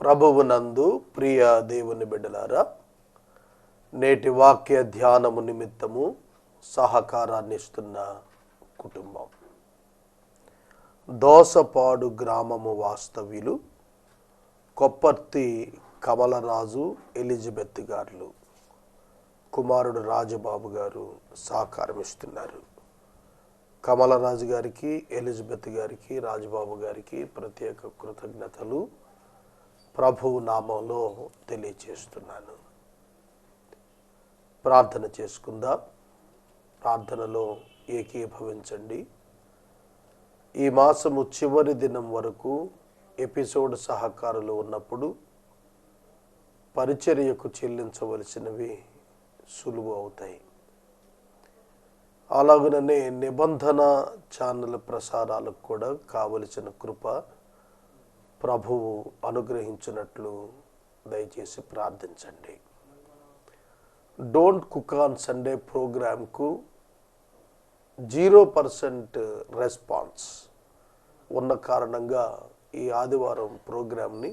ప్రభువునందు ప్రియ దేవుని బిడ్డలారా నేటి వాక్య ధ్యానము నిమిత్తము సహకారాన్ని ఇస్తున్న కుటుంబం. దోసపాడు గ్రామము వాస్తవ్యులు కొప్పర్తి కమలరాజు ఎలిజబెత్ గారులు కుమారుడు రాజబాబు గారు సహకారం ఇస్తున్నారు. కమలరాజు గారికి ఎలిజబెత్ గారికి రాజబాబు గారికి ప్రత్యేక కృతజ్ఞతలు. ప్రభువు నామంలో తెలియచేస్తున్నాను. ప్రార్థన చేసుకుందాం. ప్రార్థనలో ఏకీభవించండి. ఈ మాసము చివరి దినం వరకు ఎపిసోడ్ సహకారులు ఉన్నప్పుడు పరిచర్యకు చెల్లించవలసినవి సులువు అవుతాయి. అలాగనే నిబంధన ఛానల్ ప్రసారాలకు కూడా కావలసిన కృప ప్రభువు అనుగ్రహించినట్లు దయచేసి ప్రార్థించండి. డోంట్ కుక్ ఆన్ సండే ప్రోగ్రామ్కు జీరో పర్సెంట్ రెస్పాన్స్ ఉన్న కారణంగా ఈ ఆదివారం ప్రోగ్రామ్ని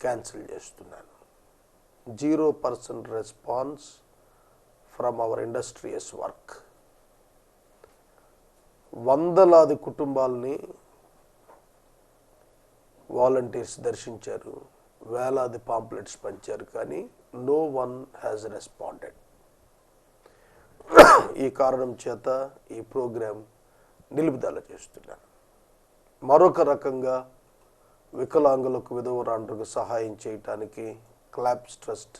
క్యాన్సిల్ చేస్తున్నాను. Zero percent response from our industrious work వందలాది కుటుంబాలని వాలంటీర్స్ దర్శించారు. వేలాది పాంప్లెట్స్ పంచారు కానీ నో వన్ హ్యాజ్ రెస్పాండెడ్ ఈ కారణం చేత ఈ ప్రోగ్రాం నిలుపుదల చేస్తున్నాను మరొక రకంగా వికలాంగులకు విధవరాండ్రకు సహాయం చేయటానికి క్లాప్స్ ట్రస్ట్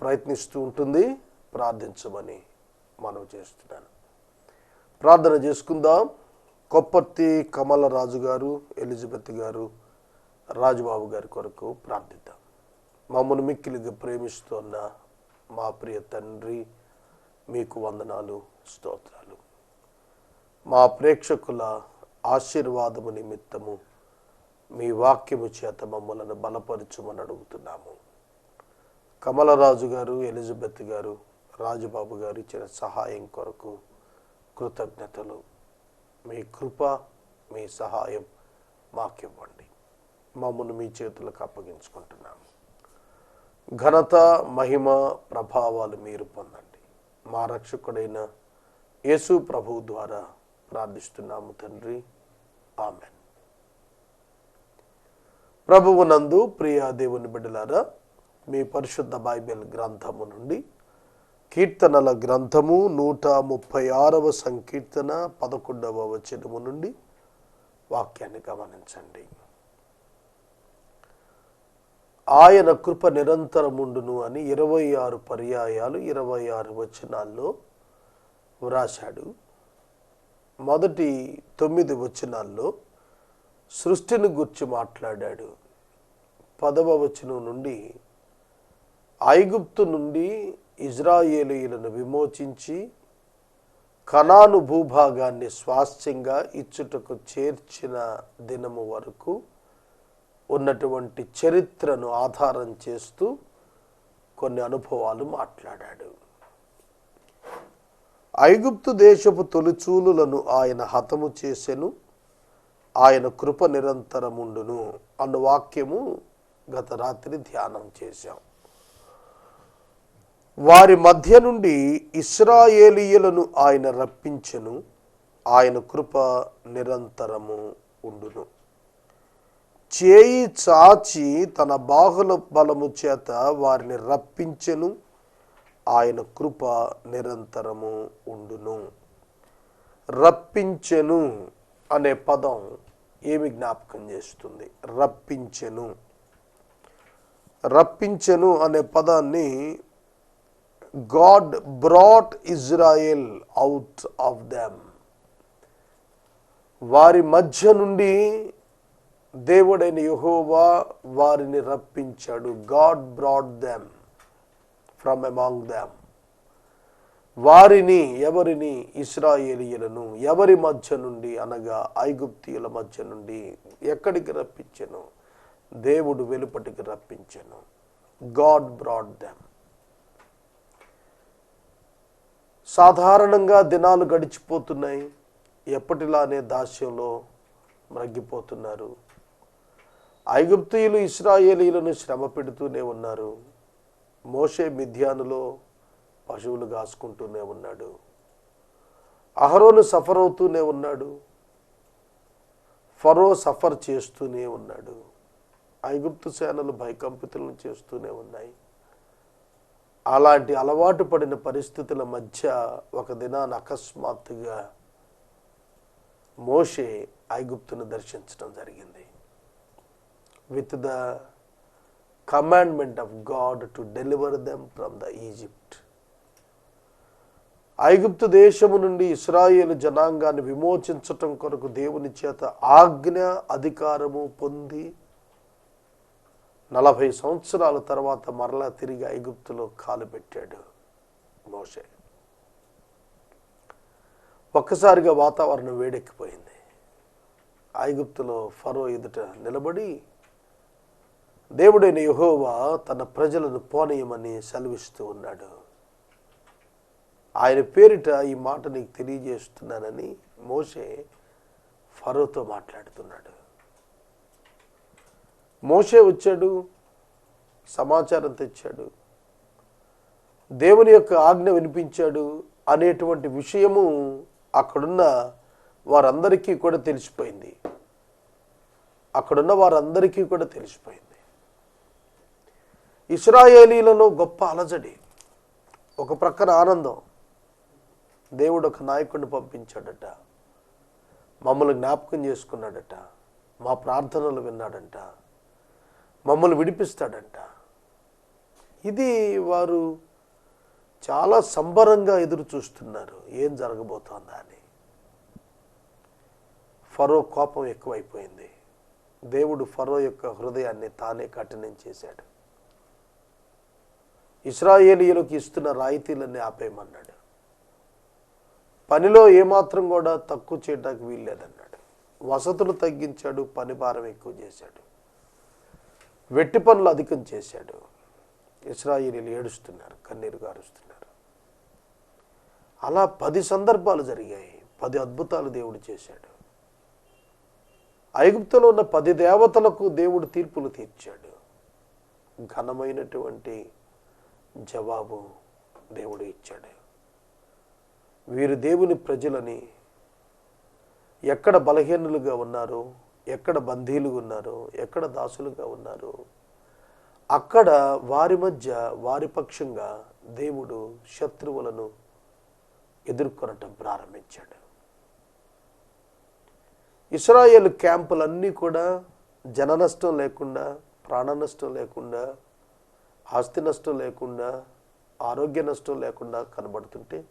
ప్రయత్నిస్తూ ఉంటుంది. ప్రార్థించమని మనం చేస్తున్నాను. ప్రార్థన చేసుకుందాం. కొప్పర్తి కమలరాజు గారు ఎలిజబెత్ గారు రాజుబాబు గారి కొరకు ప్రార్థిద్దాం. మమ్మల్ని మిక్కిలిగా ప్రేమిస్తున్న మా ప్రియ తండ్రి మీకు వందనాలు స్తోత్రాలు. మా ప్రేక్షకుల ఆశీర్వాదము నిమిత్తము మీ వాక్యము చేత మమ్మలను బలపరచుమని అడుగుతున్నాము. కమలరాజు గారు ఎలిజబెత్ గారు రాజుబాబు గారు ఇచ్చిన సహాయం కొరకు కృతజ్ఞతలు. మీ కృప మీ సహాయం మాకివ్వండి. మమ్మను మీ చేతులకు అప్పగించుకుంటున్నాము. ఘనత మహిమ ప్రభావాలు మీరు పొందండి. మా రక్షకుడైన యేసు ప్రభు ద్వారా ప్రార్థిస్తున్నాము తండ్రి. ఆమెన్. ప్రభువునందు ప్రియా దేవుని బిడ్డలారా మీ పరిశుద్ధ బైబిల్ గ్రంథము నుండి కీర్తనల గ్రంథము నూట ముప్పై ఆరవ సంకీర్తన పదకొండవ వచనము నుండి వాక్యాన్ని గమనించండి. ఆయన కృప నిరంతరముండును అని ఇరవై ఆరు పర్యాయాలు ఇరవై ఆరు వచనాల్లో వ్రాశాడు. మొదటి తొమ్మిది వచనాల్లో సృష్టిని గుర్చి మాట్లాడాడు. పదవ వచనం నుండి ఐగుప్తు నుండి ఇజ్రాయేలీయులను విమోచించి కనాను భూభాగాన్ని స్వాస్థ్యంగా ఇచ్చుటకు చేర్చిన దినము వరకు ఉన్నటువంటి చరిత్రను ఆధారం చేస్తూ కొన్ని అనుభవాలు మాట్లాడాడు. ఐగుప్తు దేశపు తొలిచూలులను ఆయన హతము చేసెను ఆయన కృప నిరంతరముండును అన్న వాక్యము గత రాత్రి ధ్యానం చేశాం. వారి మధ్య నుండి ఇస్రాయేలీయులను ఆయన రప్పించెను ఆయన కృప నిరంతరము ఉండును. చేయి చాచి తన బాహుల బలము చేత వారిని రప్పించెను. ఆయన కృప నిరంతరము ఉండును. రప్పించెను అనే పదం ఏమి జ్ఞాపకం చేస్తుంది? రప్పించెను. రప్పించెను అనే పదాన్ని God brought Israel out of them. వారి మధ్య నుండి దేవుడైన యహోవా వారిని రప్పించాడు. God brought them from among them వారిని ఎవరిని? ఇస్రాయేలియలను. ఎవరి మధ్య నుండి? అనగా ఐగుప్తియుల మధ్య నుండి ఎక్కడికి రప్పించను? దేవుడు వెలుపటికి రప్పించను. గాడ్ బ్రాడ్ దెమ్ సాధారణంగా దినాలు గడిచిపోతున్నాయి. ఎప్పటిలానే దాస్యంలో మ్రగ్గిపోతున్నారు ఐగుప్తీయులు ఇస్రాయేలీలను శ్రమ పెడుతూనే ఉన్నారు. మోషే మిథ్యానులో పశువులు కాసుకుంటూనే ఉన్నాడు. అహరోను సఫర్ అవుతూనే ఉన్నాడు. ఫరో సఫర్ చేస్తూనే ఉన్నాడు. ఐగుప్తు సేనలు భయకంపితులను చేస్తూనే ఉన్నాయి. అలాంటి అలవాటు పడిన పరిస్థితుల మధ్య ఒక దినాన అకస్మాత్తుగా మోషే ఐగుప్తును దర్శించడం జరిగింది. With the commandment of God to deliver them from the Egypt ఐగుప్తు దేశము నుండి ఇస్రాయేల్ జనాంగాన్ని విమోచించటం కొరకు దేవుని చేత ఆజ్ఞ అధికారము పొంది నలభై సంవత్సరాల తర్వాత మరలా తిరిగి ఐగుప్తులో కాలు పెట్టాడు మోషే. ఒక్కసారిగా వాతావరణం వేడెక్కిపోయింది. ఐగుప్తులో ఫరో ఎదుట నిలబడి దేవుడైన యహోవా తన ప్రజలను పోనీయమని సెలవిస్తూ ఉన్నాడు. ఆయన పేరిట ఈ మాట నీకు తెలియజేస్తున్నానని మోషే ఫరోతో మాట్లాడుతున్నాడు. మోషే వచ్చాడు సమాచారం తెచ్చాడు దేవుని యొక్క ఆజ్ఞ వినిపించాడు అనేటువంటి విషయము అక్కడున్న వారందరికీ కూడా తెలిసిపోయింది. అక్కడున్న వారందరికీ కూడా తెలిసిపోయింది. ఇస్రాయేలీలలో గొప్ప అలజడి ఒక ప్రక్కన ఆనందం. దేవుడు ఒక నాయకుడిని పంపించాడట. మమ్మల్ని జ్ఞాపకం చేసుకున్నాడట. మా ప్రార్థనలు విన్నాడంట. మమ్మల్ని విడిపిస్తాడంట. ఇది వారు చాలా సంబరంగా ఎదురు చూస్తున్నారు. ఏం జరగబోతోందా అని. ఫరో కోపం ఎక్కువైపోయింది. దేవుడు ఫరో యొక్క హృదయాన్ని తానే కఠినం చేశాడు. ఇస్రాయేలీలకు ఇస్తున్న రాయితీలన్నీ ఆపేయమన్నాడు. పనిలో ఏమాత్రం కూడా తక్కువ చేయడానికి వీల్లేదన్నాడు. వసతులు తగ్గించాడు పని భారం ఎక్కువ చేశాడు. వెట్టి పనులు అధికం చేశాడు. ఇస్రాయిలీలు ఏడుస్తున్నారు కన్నీరు గారుస్తున్నారు. అలా పది సందర్భాలు జరిగాయి. పది అద్భుతాలు దేవుడు చేశాడు. ఐగుప్తులో ఉన్న పది దేవతలకు దేవుడు తీర్పులు తీర్చాడు. ఘనమైనటువంటి జవాబు దేవుడు ఇచ్చాడు. వీరు దేవుని ప్రజలని ఎక్కడ బలహీనులుగా ఉన్నారో ఎక్కడ బందీలుగా ఉన్నారో ఎక్కడ దాసులుగా ఉన్నారో అక్కడ వారి మధ్య వారి పక్షంగా దేవుడు శత్రువులను ఎదుర్కొనటం ప్రారంభించాడు. ఇస్రాయేల్ క్యాంపులన్నీ కూడా జన నష్టం లేకుండా ప్రాణ నష్టం లేకుండా ఆస్తి నష్టం లేకుండా ఆరోగ్య నష్టం లేకుండా కనబడుతుంటే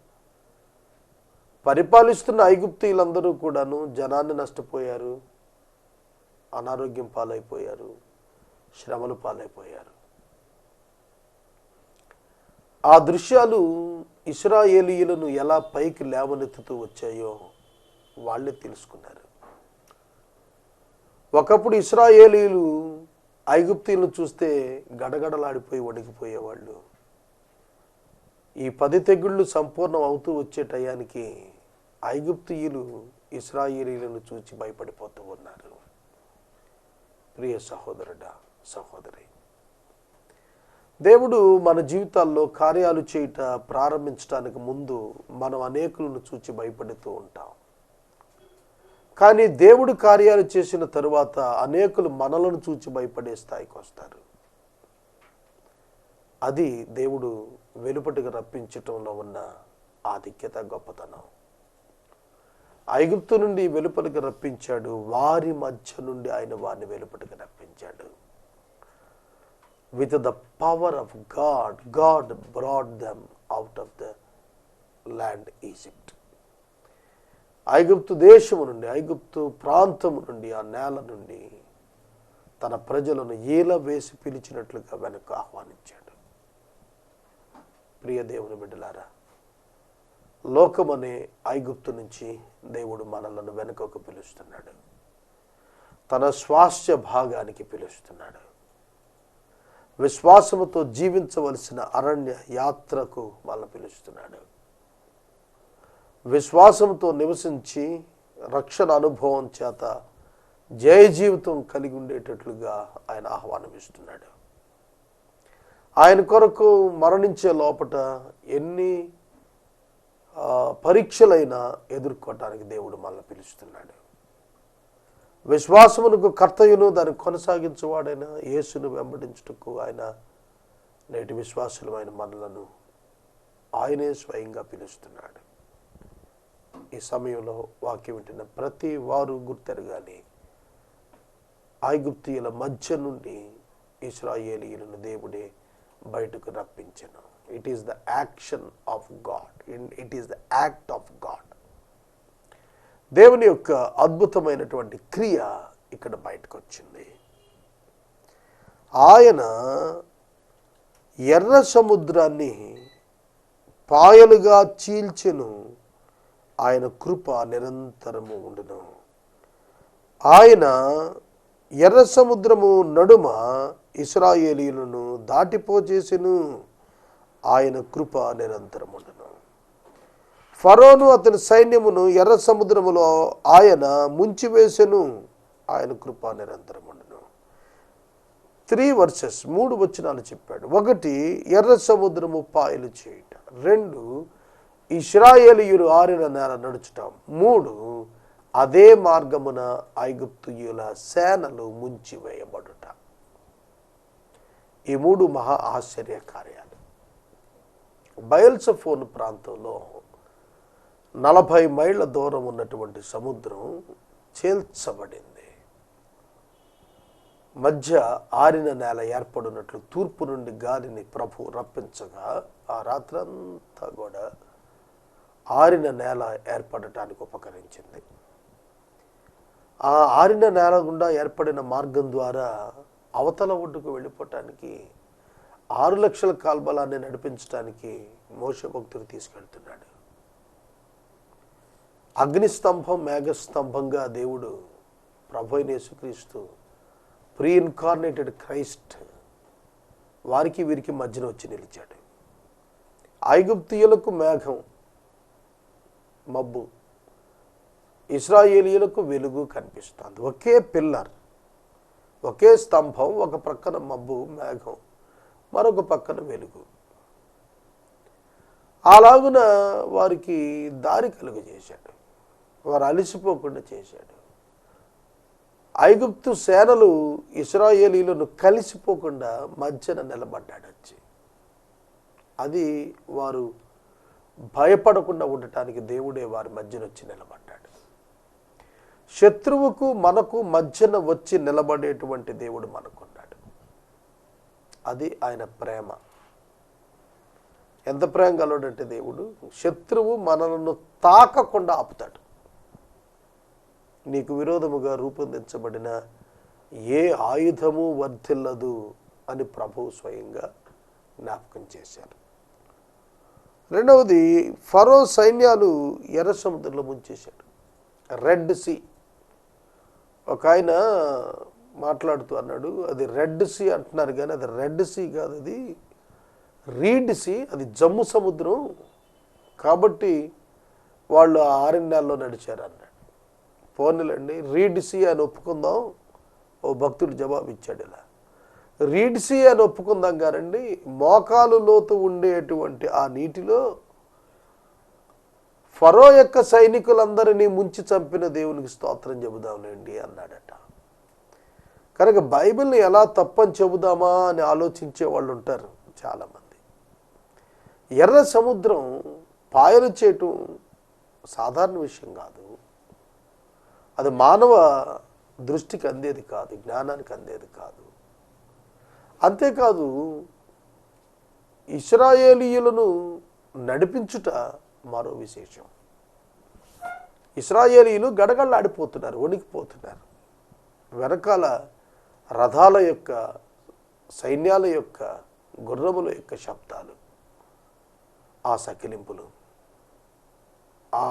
పరిపాలిస్తున్న ఐగుప్తీయులందరూ కూడాను జనాన్ని నష్టపోయారు అనారోగ్యం పాలైపోయారు శ్రమలు పాలైపోయారు. ఆ దృశ్యాలు ఇస్రాయేలీయులను ఎలా పైకి లేవనెత్తుతూ వచ్చాయో వాళ్ళే తెలుసుకున్నారు. ఒకప్పుడు ఇస్రాయేలీలు ఐగుప్తీలను చూస్తే గడగడలాడిపోయి వణికిపోయేవాళ్ళు. ఈ పది తెగుళ్ళు సంపూర్ణం అవుతూ వచ్చే టయానికి ఐగుప్తీయులు ఇస్రాయేలీలను చూచి భయపడిపోతూ ఉన్నారు. ప్రియ సహోదరుడా సహోదరి దేవుడు మన జీవితాల్లో కార్యాలు చేయుట ప్రారంభించడానికి ముందు మనం అనేకులను చూచి భయపడుతూ ఉంటాం. కానీ దేవుడు కార్యాలు చేసిన తరువాత అనేకులు మనలను చూచి భయపడే స్థాయికి వస్తారు. అది దేవుడు వెలుపటికి రప్పించటంలో ఉన్న ఆధిక్యత గొప్పతనం. ఐగుప్తు నుండి వెలుపలికి రప్పించాడు వారి మధ్య నుండి ఆయన వారిని వెలుపటికి రప్పించాడు. With the power of God God brought them out of the land Egypt ఐగుప్తు దేశము నుండి ఐగుప్తు ప్రాంతము నుండి ఆ నేల నుండి తన ప్రజలను ఈల వేసి పిలిచినట్లుగా వెనక్కు ఆహ్వానించాడు. ప్రియ దేవుని బిడ్డలారా లోకమనే ఐగుప్తు నుంచి దేవుడు మనలను వెనుకకు పిలుస్తున్నాడు. తన స్వాస్థ్య భాగానికి పిలుస్తున్నాడు. విశ్వాసముతో జీవించవలసిన అరణ్య యాత్రకు వాళ్ళ పిలుస్తున్నాడు. విశ్వాసంతో నివసించి రక్షణ అనుభవం చేత జయ జీవితం కలిగి ఉండేటట్లుగా ఆయన ఆహ్వానమిస్తున్నాడు ఆయన కొరకు మరణించే లోపట ఎన్ని పరీక్షలైనా ఎదుర్కోవటానికి దేవుడు మనల్ని పిలుస్తున్నాడు. విశ్వాసమునకు కర్తయ్యను దాన్ని కొనసాగించేవాడైన యేసును వెంబడించుటకు ఆయన నేటి విశ్వాసులమైన మనలను ఆయనే స్వయంగా పిలుస్తున్నాడు. ఈ సమయంలో వాక్యం వింటున్న ప్రతి వారు గుర్తెరగాలి. ఐగుప్తీయుల మధ్య నుండి ఇస్రాయేలీయులను దేవుడే బయటకు రప్పించను. It is the action of God it is the act of God దేవుని యొక్క అద్భుతమైనటువంటి క్రియ ఇక్కడ బయటకు వచ్చింది ఆయన ఎర్ర సముద్రాన్ని పాయలుగా చీల్చెను. ఆయన కృప నిరంతరము ఉండును. ఆయన ఎర్ర సముద్రము నడుమ ఇస్రాయేలీలను దాటిపోచేసెను ఆయన కృప నిరంతరం ఉండను. ఫరోను అతని సైన్యమును ఎర్ర సముద్రములో ఆయన ముంచివేసెను. ఆయన కృప నిరంతరం ఉండను. త్రీ వర్సెస్ మూడు వచనాలు చెప్పాడు. ఒకటి ఎర్ర సముద్రము పాయలు చేయుట. రెండు ఇస్రాయేలీయులు ఆరిన నేల నడుచుట. మూడు అదే మార్గమున ఐగుప్తుయుల సేనలు ముంచివేయబడుట. ఈ మూడు మహా ఆశ్చర్య కార్యాలు బయల్సఫోన్ ప్రాంతంలో నలభై మైళ్ళ దూరం ఉన్నటువంటి సముద్రం చేల్చబడింది. మధ్య ఆరిన నేల ఏర్పడినట్లు తూర్పు నుండి గాలిని ప్రభు రప్పించగా ఆ రాత్రంతా కూడా ఆరిన నేల ఏర్పడటానికి ఉపకరించింది. ఆ ఆరిన నేల గుండా ఏర్పడిన మార్గం ద్వారా అవతల ఒడ్డుకు వెళ్ళిపోవటానికి ఆరు లక్షల కాల్బలాన్ని నడిపించడానికి మోస భక్తుడు తీసుకెళ్తున్నాడు. అగ్నిస్తంభం మేఘస్తంభంగా దేవుడు ప్రభు యేసుక్రీస్తు ప్రీ ఇన్కార్నేటెడ్ క్రైస్ట్ వారికి వీరికి మధ్యన వచ్చి నిలిచాడు. ఐగుప్తియులకు మేఘం మబ్బు. ఇస్రాయేలీయులకు వెలుగు కనిపిస్తుంది. ఒకే పిల్లర్ ఒకే స్తంభం ఒక ప్రక్కన మబ్బు మేఘం మరొక పక్కన వెలుగు. అలాగున వారికి దారి కలుగజేశాడు. వారు అలసిపోకుండా చేశాడు. ఐగుప్తు సేనలు ఇస్రాయేలీలను కలిసిపోకుండా మధ్యన నిలబడ్డాడు వచ్చి అది వారు భయపడకుండా ఉండటానికి దేవుడే వారి మధ్యన వచ్చి నిలబడ్డాడు. శత్రువుకు మనకు మధ్యన వచ్చి నిలబడేటువంటి దేవుడు మనకున్నాడు. అది ఆయన ప్రేమ. ఎంత ప్రేమ గలవాడంటే దేవుడు శత్రువు మనలను తాకకుండా ఆపుతాడు. నీకు విరోధముగా రూపొందించబడిన ఏ ఆయుధము వర్ధిల్లదు అని ప్రభువు స్వయంగా జ్ఞాపకం చేశారు. రెండవది ఫరో సైన్యాలు ఎర్ర సముద్రంలో ముంచేశాడు రెడ్ సీ. ఒక ఆయన మాట్లాడుతూ అన్నాడు అది రెడ్ సీ అంటున్నారు కానీ అది రెడ్ సీ కాదు అది రీడ్ సీ అది జమ్ము సముద్రం. కాబట్టి వాళ్ళు ఆరణ్యాల్లో నడిచారు అన్నాడు. పోనీలండి రీడ్ సీ అని ఒప్పుకుందాం ఓ భక్తుడు జవాబు ఇచ్చాడు ఇలా. రీడ్సీ అని ఒప్పుకుందాం కారండి మోకాలు లోతు ఉండేటువంటి ఆ నీటిలో ఫరో యొక్క సైనికులందరినీ ముంచి చంపిన దేవునికి స్తోత్రం చెబుదాంలేండి అన్నాడట. కనుక బైబిల్ని ఎలా తప్పని చెబుదామా అని ఆలోచించే వాళ్ళు ఉంటారు చాలామంది. ఎర్ర సముద్రం పాయలు చేయటం సాధారణ విషయం కాదు. అది మానవ దృష్టికి అందేది కాదు జ్ఞానానికి అందేది కాదు. అంతేకాదు ఇస్రాయేలీయులను నడిపించుట మరో విశేషం. ఇస్రాయేలీయులు గడగడలాడిపోతున్నారు వణికిపోతున్నారు. వెనకాల రథాల యొక్క సైన్యాల యొక్క గుర్రముల యొక్క శబ్దాలు ఆ సకిలింపులు ఆ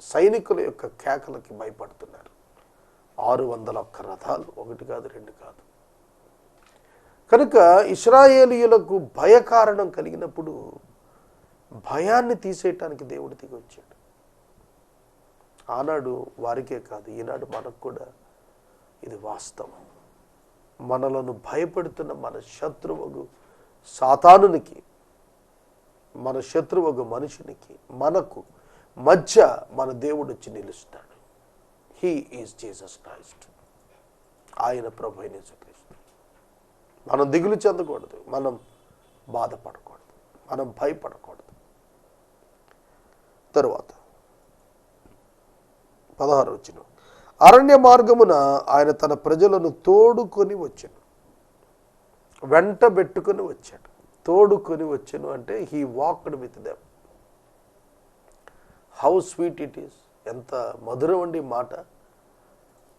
సైనికుల యొక్క కేకలకి భయపడుతున్నారు. ఆరు వందల ఒక్క రథాలు ఒకటి కాదు రెండు కాదు. కనుక ఇస్రాయేలీయులకు భయకారణం కలిగినప్పుడు భయాన్ని తీసేయటానికి దేవుడు దిగి వచ్చాడు ఆనాడు వారికే కాదు ఈనాడు మనకు కూడా ఇది వాస్తవం. మనలను భయపెడుతున్న మన శత్రువు సాతానునికి మన శత్రువు మనుషునికి మనకు మధ్య మన దేవుడు వచ్చి నిలుస్తాడు హీ ఈజ్ జీసస్ క్రైస్ట్ ఆయన ప్రభు అయిన మనం దిగులు చెందకూడదు మనం బాధపడకూడదు మనం భయపడకూడదు. తరువాత పదహారు వచ్చిన అరణ్య మార్గమున ఆయన తన ప్రజలను తోడుకొని వచ్చాను వెంట పెట్టుకొని వచ్చాడు. తోడుకొని వచ్చాను అంటే he walked with them how sweet it is ఎంత మధురం అండి మాట.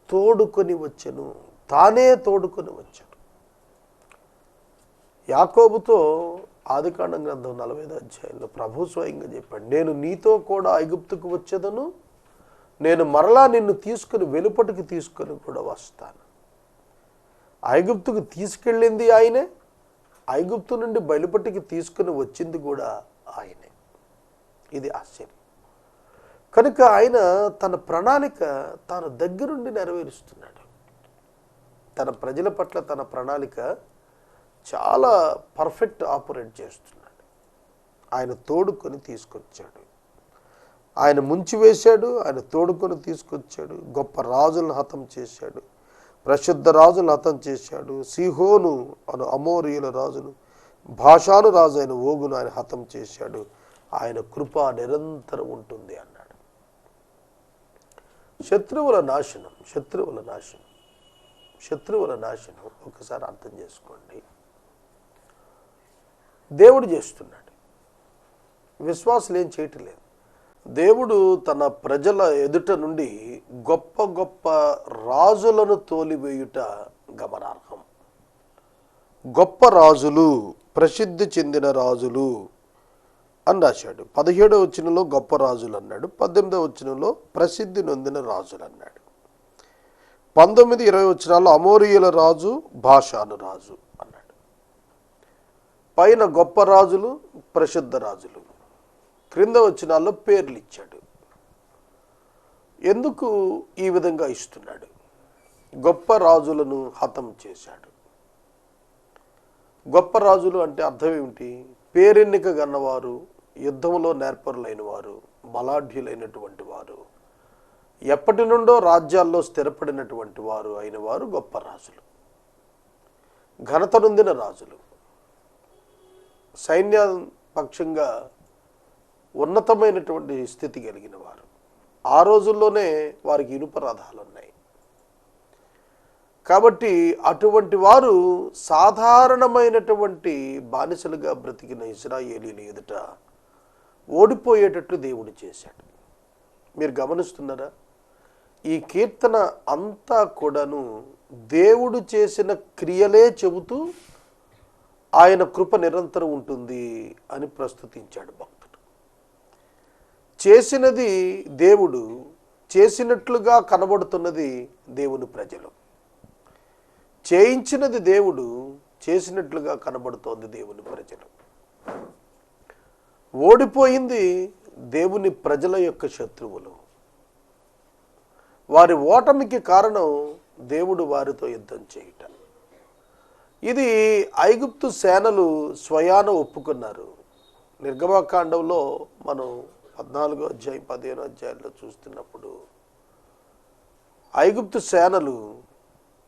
తోడుకొని వచ్చాను. తానే తోడుకొని వచ్చాడు. యాకోబుతో ఆదికాండం గ్రంథం నలభై ఐదు అధ్యాయంలో ప్రభు స్వయంగా చెప్పాడు నేను నీతో కూడా ఐగుప్తుకు వచ్చేదను నేను మరలా నిన్ను తీసుకుని వెలుపటికి తీసుకొని కూడా వస్తాను. ఐగుప్తుకు తీసుకెళ్ళింది ఆయనే ఐగుప్తు నుండి బయలుపటికి తీసుకుని వచ్చింది కూడా ఆయనే. ఇది ఆశ్చర్యం. కనుక ఆయన తన ప్రణాళిక తాను దగ్గరుండి నెరవేరుస్తున్నాడు. తన ప్రజల పట్ల తన ప్రణాళిక చాలా పర్ఫెక్ట్ ఆపరేట్ చేస్తున్నాడు. ఆయన తోడుకొని తీసుకొచ్చాడు. ఆయన ముంచి వేశాడు ఆయన తోడుకొని తీసుకొచ్చాడు గొప్ప రాజులను హతం చేశాడు ప్రసిద్ధ రాజులను హతం చేశాడు సిహోను అను అమోరియుల రాజును భాషాను రాజు అయిన ఓగును ఆయన హతం చేశాడు. ఆయన కృప నిరంతరం ఉంటుంది అన్నాడు. శత్రువుల నాశనం శత్రువుల నాశనం శత్రువుల నాశనం. ఒకసారి అర్థం చేసుకోండి. దేవుడు చేస్తున్నాడు. విశ్వాసులు ఏం చేయటం లేదు. దేవుడు తన ప్రజల ఎదుట నుండి గొప్ప గొప్ప రాజులను తోలివేయుట గమనార్హం. గొప్ప రాజులు ప్రసిద్ధి చెందిన రాజులు అని రాశాడు. పదిహేడవ వచ్చినలో గొప్ప రాజులు అన్నాడు. పద్దెనిమిదవ వచ్చినలో ప్రసిద్ధి నొందిన రాజులు అన్నాడు. పంతొమ్మిది ఇరవై వచ్చినాల్లో అమోరియుల రాజు భాషాను రాజు. పైన గొప్ప రాజులు ప్రసిద్ధ రాజులు. క్రింద వచనాల్లో పేర్లు ఇచ్చాడు. ఎందుకు ఈ విధంగా ఇస్తున్నాడు? గొప్ప రాజులను హతం చేశాడు. గొప్ప రాజులు అంటే అర్థం ఏమిటి? పేరెన్నిక గన్నవారు యుద్ధంలో నేర్పరులైన వారు బలాఢ్యులైనటువంటి వారు. ఎప్పటి నుండో రాజ్యాల్లో స్థిరపడినటువంటి వారు అయిన వారు గొప్ప రాజులు. ఘనత నొందిన రాజులు. సైన్య పక్షంగా ఉన్నతమైనటువంటి స్థితి కలిగిన వారు. ఆ రోజుల్లోనే వారికి ఇనుప రథాలు ఉన్నాయి కాబట్టి అటువంటి వారు సాధారణమైనటువంటి బానిసలుగా బ్రతికిన ఇస్రాయేలీల ఎదుట ఓడిపోయేటట్లు దేవుడు చేశాడు. మీరు గమనిస్తున్నారా? ఈ కీర్తన అంతా కూడాను దేవుడు చేసిన క్రియలే చెబుతూ ఆయన కృప నిరంతరం ఉంటుంది అని ప్రస్తుతించాడు భక్తుడు. చేసినది దేవుడు చేసినట్లుగా కనబడుతున్నది దేవుని ప్రజలు. చేయించినది దేవుడు చేసినట్లుగా కనబడుతోంది దేవుని ప్రజలు. ఓడిపోయింది దేవుని ప్రజల యొక్క శత్రువులు. వారి ఓటమికి కారణం దేవుడు వారితో యుద్ధం చేయటం. ఇది ఐగుప్తు సేనలు స్వయాన ఒప్పుకున్నారు. నిర్గమాకాండంలో మనం పద్నాలుగో అధ్యాయం పదిహేనో అధ్యాయంలో చూస్తున్నప్పుడు ఐగుప్తు సేనలు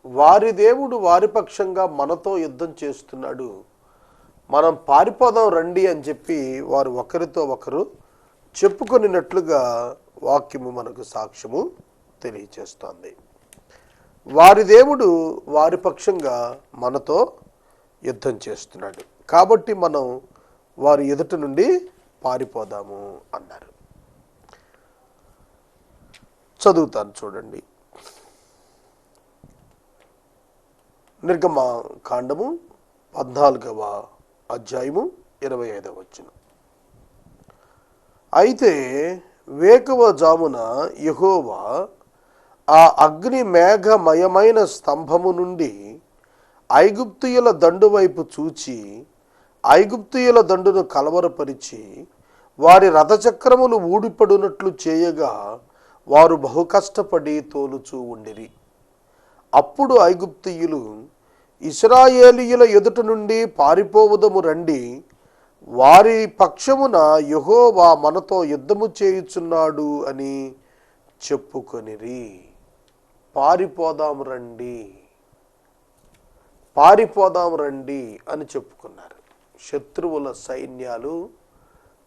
వారి దేవుడు వారి పక్షంగా మనతో యుద్ధం చేస్తున్నాడు. మనం పారిపోదాం రండి అని చెప్పి వారు ఒకరితో ఒకరు చెప్పుకొనినట్లుగా వాక్యము మనకు సాక్ష్యము తెలియచేస్తోంది. వారి దేవుడు వారి పక్షంగా మనతో యుద్ధం చేస్తున్నాడు. కాబట్టి మనం వారి ఎదుట నుండి పారిపోదాము అన్నారు. చదువుతాను చూడండి. నిర్గమ కాండము పద్నాలుగవ అధ్యాయము ఇరవై ఐదవ వచ్చిన అయితే వేకువ జామున యహోవా ఆ అగ్ని మేఘమయమైన స్తంభము నుండి ఐగుప్తుయుల దండు వైపు చూచి ఐగుప్తుయుల దండును కలవరపరిచి వారి రథచక్రములు ఊడిపడునట్లు చేయగా వారు బహు కష్టపడి తోలుచూ ఉండిరి. అప్పుడు ఐగుప్తియులు ఇస్రాయేలీయుల ఎదుట నుండి పారిపోవుదము రండి వారి పక్షమున యహోవా మనతో యుద్ధము చేయుచున్నాడు అని చెప్పుకొనిరి. పారిపోదాం రండి. పారిపోదాం రండి అని చెప్పుకున్నారు. శత్రువుల సైన్యాలు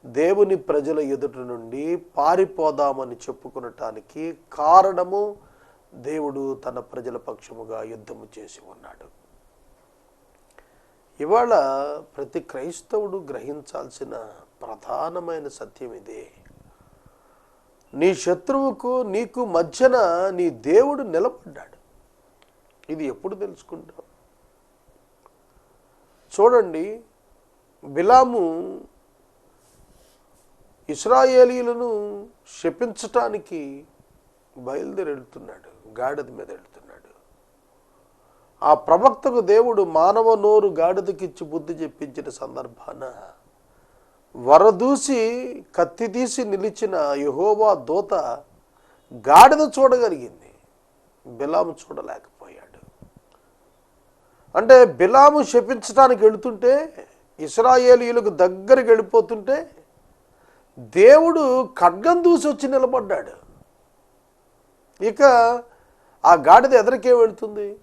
దేవుని ప్రజల ఎదుట నుండి పారిపోదామని చెప్పుకునటానికి కారణము దేవుడు తన ప్రజల పక్షముగా యుద్ధము చేసి ఉన్నాడు. ఇవాళ ప్రతి క్రైస్తవుడు గ్రహించాల్సిన ప్రధానమైన సత్యం ఇదే. నీ శత్రువుకు నీకు మధ్యన నీ దేవుడు నిలబడ్డాడు. ఇది ఎప్పుడు తెలుసుకుంటావు చూడండి బిలాము ఇస్రాయేలీలను శపించటానికి బయలుదేరి వెళ్తున్నాడు గాడిద మీద వెళ్తున్నాడు ఆ ప్రవక్తకు దేవుడు మానవ నోరు గాడిదకిచ్చి బుద్ధి చెప్పించిన సందర్భాన వరదూసి కత్తి తీసి నిలిచిన యహోవా దోత గాడిద చూడగలిగింది. బిలాము చూడలేకపోయాడు. అంటే బిలాము శపించడానికి వెళుతుంటే ఇస్రాయేలీలకు దగ్గరికి వెళ్ళిపోతుంటే దేవుడు ఖడ్గం దూసి వచ్చి నిలబడ్డాడు. ఇక ఆ గాడిద ఎదరికే వెళుతుంది?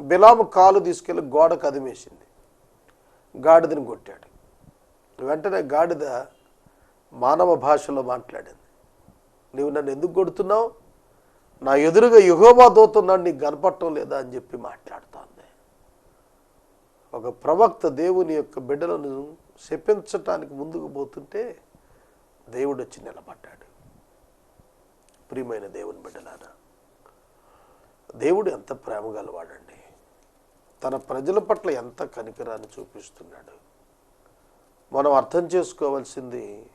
బిలాము కాలు తీసుకెళ్ళి గోడ కదిమేసింది గాడిదని కొట్టాడు. వెంటనే గాడిద మానవ భాషలో మాట్లాడింది. నీవు నన్ను ఎందుకు కొడుతున్నావు? నా ఎదురుగా యుగోమా దోతున్నాడు నీకు కనపడటం లేదా? అని చెప్పి మాట్లాడుతోంది. ఒక ప్రవక్త దేవుని యొక్క బిడ్డలను శపించటానికి ముందుకు పోతుంటే దేవుడు వచ్చి నిలబడ్డాడు. ప్రియమైన దేవుని బిడ్డలారా దేవుడు ఎంత ప్రేమ గలవాడండి. తన ప్రజల పట్ల ఎంత కనికరాన్ని చూపిస్తున్నాడు. మనం అర్థం చేసుకోవాల్సింది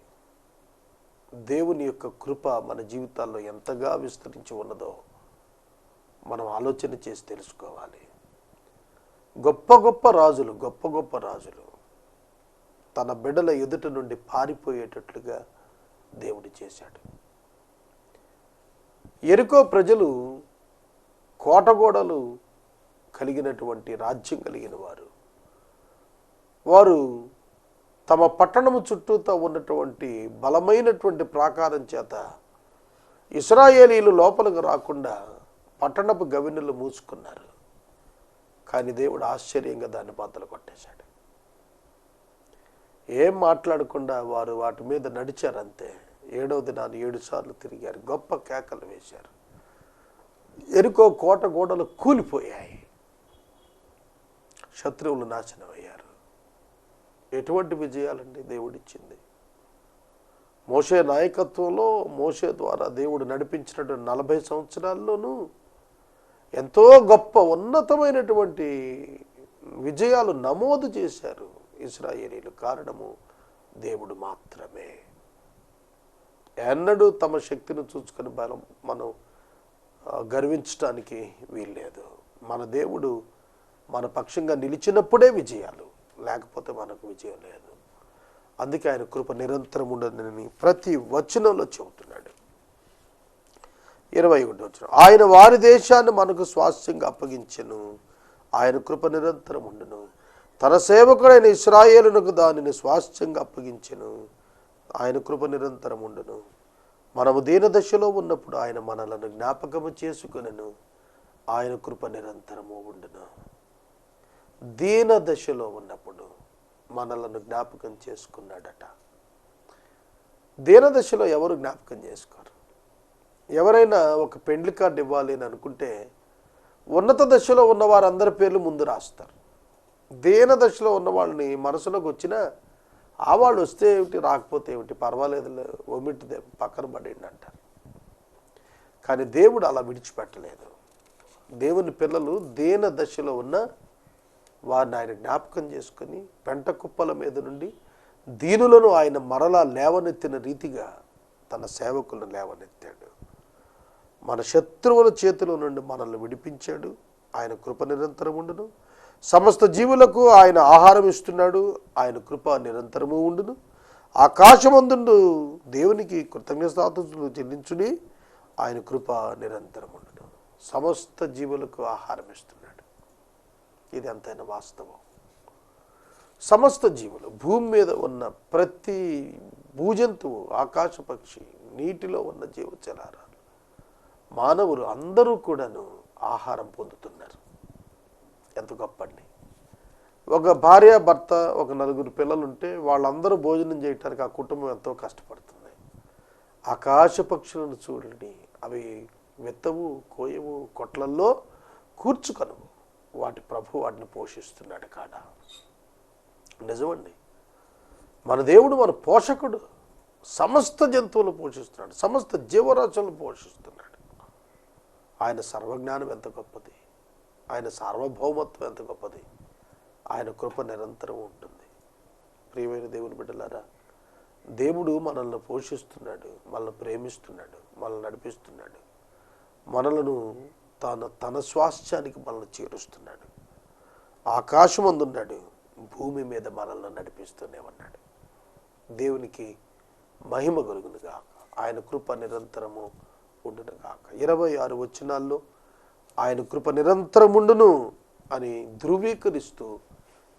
దేవుని యొక్క కృప మన జీవితాల్లో ఎంతగా విస్తరించి ఉన్నదో మనం ఆలోచన చేసి తెలుసుకోవాలి. గొప్ప గొప్ప రాజులు గొప్ప గొప్ప రాజులు తన బిడ్డల ఎదుట నుండి పారిపోయేటట్లుగా దేవుడు చేశాడు. ఎరుకో ప్రజలు కోటగోడలు కలిగినటువంటి రాజ్యం కలిగిన వారు. వారు తమ పట్టణము చుట్టూతో ఉన్నటువంటి బలమైనటువంటి ప్రాకారం చేత ఇస్రాయేలీలు లోపలికి రాకుండా పట్టణపు గవినులు మూసుకున్నారు. కానీ దేవుడు ఆశ్చర్యంగా దాన్ని బద్దలు కొట్టేశాడు. ఏం మాట్లాడకుండా వారు వాటి మీద నడిచారు అంతే ఏడవ దినాన్ని ఏడు సార్లు తిరిగారు. గొప్ప కేకలు వేశారు. ఎరుకో కోట గోడలు కూలిపోయాయి. శత్రువులు నాశనం అయ్యారు ఎటువంటి విజయాలండి దేవుడిచ్చింది? మోషే నాయకత్వంలో మోషే ద్వారా దేవుడు నడిపించినటువంటి నలభై సంవత్సరాల్లోనూ ఎంతో గొప్ప ఉన్నతమైనటువంటి విజయాలు నమోదు చేశారు ఇస్రాయేలీలు. కారణము దేవుడు మాత్రమే. ఎన్నడూ తమ శక్తిని చూసుకొని బలం మనం గర్వించడానికి గర్వించటానికి వీల్లేదు. మన దేవుడు మన పక్షంగా నిలిచినప్పుడే విజయాలు లేకపోతే మనకు విజయం లేదు. అందుకే ఆయన కృప నిరంతరం ఉండదని ప్రతి వచనంలో చెబుతున్నాడు. ఇరవై ఒకటి వచ్చిన ఆయన వారి దేశాన్ని మనకు స్వాస్థ్యంగా అప్పగించెను. ఆయన కృప నిరంతరం ఉండును. తన సేవకుడైన ఇస్రాయేలునకు దానిని స్వాస్థ్యంగా అప్పగించెను. ఆయన కృప నిరంతరం ఉండును. మనము దీన దశలో ఉన్నప్పుడు ఆయన మనలను జ్ఞాపకము చేసుకునను. ఆయన కృప నిరంతరము ఉండును. దీన దశలో ఉన్నప్పుడు మనలను జ్ఞాపకం చేసుకున్నాడట. దీనదశలో ఎవరు జ్ఞాపకం చేసుకోరు? ఎవరైనా ఒక పెండ్లి కార్డు ఇవ్వాలి అని అనుకుంటే ఉన్నత దశలో ఉన్న వారందరి పేర్లు ముందు రాస్తారు. దీన దశలో ఉన్న వాళ్ళని మనసులోకి వచ్చినా ఆ వాళ్ళు వస్తే ఏమిటి రాకపోతే ఏమిటి పర్వాలేదు ఒమిటి పక్కన పడేయండి అంటారు. కానీ దేవుడు అలా విడిచిపెట్టలేదు. దేవుని పిల్లలు దీన దశలో ఉన్న వారిని ఆయన జ్ఞాపకం చేసుకొని పెంట కుప్పల మీద నుండి దీనులను ఆయన మరలా లేవనెత్తిన రీతిగా తన సేవకులను లేవనెత్తాడు. మన శత్రువుల చేతిలో నుండి మనల్ని విడిపించాడు. ఆయన కృప నిరంతరం ఉండును. సమస్త జీవులకు ఆయన ఆహారం ఇస్తున్నాడు. ఆయన కృప నిరంతరము ఉండును. ఆకాశమందుండు దేవునికి కృతజ్ఞతాతులు చెల్లించుడి. ఆయన కృప నిరంతరం ఉండును. సమస్త జీవులకు ఆహారం ఇస్తున్నాడు. ఇది ఎంతైనా వాస్తవం. సమస్త జీవులు భూమి మీద ఉన్న ప్రతి భూజంతువు ఆకాశ పక్షి నీటిలో ఉన్న జీవచరాలు మానవులు అందరూ కూడాను ఆహారం పొందుతున్నారు. ఎంత గొప్పండి. ఒక భార్య భర్త ఒక నలుగురు పిల్లలు ఉంటే వాళ్ళందరూ భోజనం చేయటానికి ఆ కుటుంబం ఎంతో కష్టపడుతుంది. ఆకాశ పక్షులను చూడండి. అవి వెత్తవు కోయవు కొట్లల్లో కూర్చుకొనవు. వాటి ప్రభు వాటిని పోషిస్తున్నాడు కాడా నిజమండి. మన దేవుడు మన పోషకుడు సమస్త జంతువులు పోషిస్తున్నాడు సమస్త జీవరాశులను పోషిస్తున్నాడు. ఆయన సర్వజ్ఞానం ఎంత గొప్పది? ఆయన సార్వభౌమత్వం ఎంత గొప్పది? ఆయన కృప నిరంతరం ఉంటుంది. ప్రియమైన దేవుని బిడ్డలారా దేవుడు మనల్ని పోషిస్తున్నాడు మనల్ని ప్రేమిస్తున్నాడు మనల్ని నడిపిస్తున్నాడు. మనలను తాను తన స్వాస్థ్యానికి మనల్ని చేరుస్తున్నాడు. ఆకాశం అందున్నాడు భూమి మీద మనల్ని నడిపిస్తూనే ఉన్నాడు. దేవునికి మహిమ కలుగునుగా ఆయన కృప నిరంతరము ఉండునుగాక ఇరవై ఆరు వచనాల్లో ఆయన కృప నిరంతరం ఉండును అని ధృవీకరిస్తూ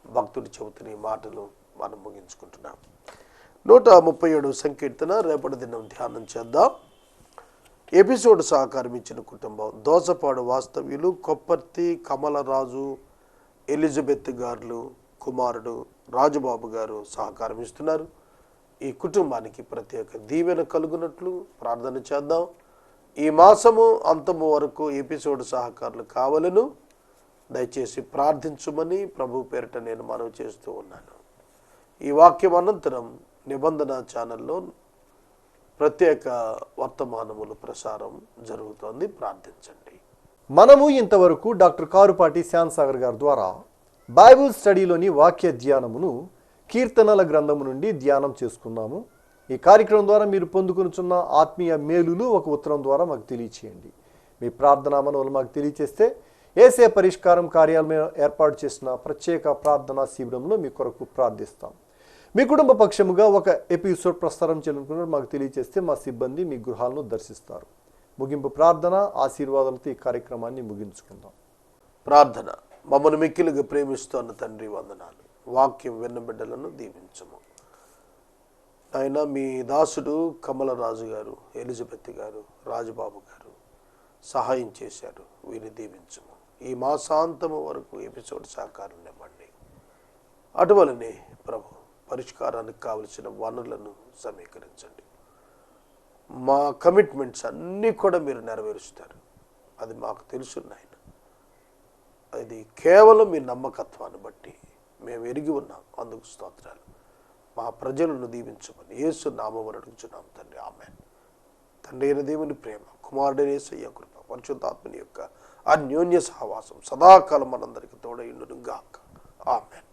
భక్తుడు చెబుతున్న ఈ మాటలు మనం ముగించుకుంటున్నాం. నూట ముప్పై ఏడు సంకీర్తన రేపటి దినం ధ్యానం చేద్దాం. ఎపిసోడ్ సహకారం ఇచ్చిన కుటుంబం. దోసపాడు వాస్తవ్యులు కొప్పర్తి కమలరాజు ఎలిజబెత్ గారు కుమారుడు రాజుబాబు గారు సహకారం ఇస్తున్నారు. ఈ కుటుంబానికి ప్రత్యేక దీవెన కలుగునట్లు ప్రార్థన చేద్దాం. ఈ మాసము అంతము వరకు ఎపిసోడ్ సహకారులు కావాలను. దయచేసి ప్రార్థించుమని ప్రభు పేరిట నేను మనవి చేస్తూ ఉన్నాను. ఈ వాక్యం అనంతరం నిబంధన ఛానల్లో ప్రత్యేక వర్తమానములు ప్రసారం జరుగుతోంది. ప్రార్థించండి. మనము ఇంతవరకు డాక్టర్ కారుపాటి శ్యాన్సాగర్ గారి ద్వారా బైబుల్ స్టడీలోని వాక్య ధ్యానమును కీర్తనల గ్రంథము నుండి ధ్యానం చేసుకున్నాము. ఈ కార్యక్రమం ద్వారా మీరు పొందుకునుచున్న ఆత్మీయ మేలులు ఒక ఉత్తరం ద్వారా మాకు తెలియచేయండి. మీ ప్రార్థనా మనవులు మాకు తెలియచేస్తే ఏసే పరిష్కారం కార్యాలయం ఏర్పాటు చేసిన ప్రత్యేక ప్రార్థనా శిబిరంలో మీ కొరకు ప్రార్థిస్తాం. మీ కుటుంబ పక్షముగా ఒక ఎపిసోడ్ ప్రసారం చేయాలనుకున్నారు మాకు తెలియజేస్తే మా సిబ్బంది మీ గృహాలను దర్శిస్తారు. ముగింపు ప్రార్థన ఆశీర్వాదాలతో ఈ కార్యక్రమాన్ని ముగించుకుందాం. ప్రార్థన. మమ్మల్ని మిక్కిలుగా ప్రేమిస్తున్న తండ్రి వందనాలు. వాక్యం విన్న బిడ్డలను దీవించము. ఆయన మీ దాసుడు కమలరాజు గారు ఎలిజబెత్ గారు రాజబాబు గారు సహాయం చేశారు. వీరిని దీవించము. ఈ మాసాంతము వరకు ఎపిసోడ్ సహకారం ఇవ్వండి అటువలనే ప్రభు పరిష్కారానికి కావలసిన వనరులను సమీకరించండి. మా కమిట్మెంట్స్ అన్నీ కూడా మీరు నెరవేరుస్తారు. అది మాకు తెలుసు నాయన. అది కేవలం మీ నమ్మకత్వాన్ని బట్టి మేము ఎరిగి ఉన్నాం. అందుకు స్తోత్రాలు. మా ప్రజలను దీవించమని యేసు నామమును అడుగుచున్నాం తండ్రి. ఆమె తండ్రి అయిన దేవుని ప్రేమ కుమారుడైన యేసయ్య కృప పరిశుద్ధాత్మని యొక్క అన్యోన్య సహవాసం సదాకాలం మనందరికీ తోడైండును గాక ఆమెన్.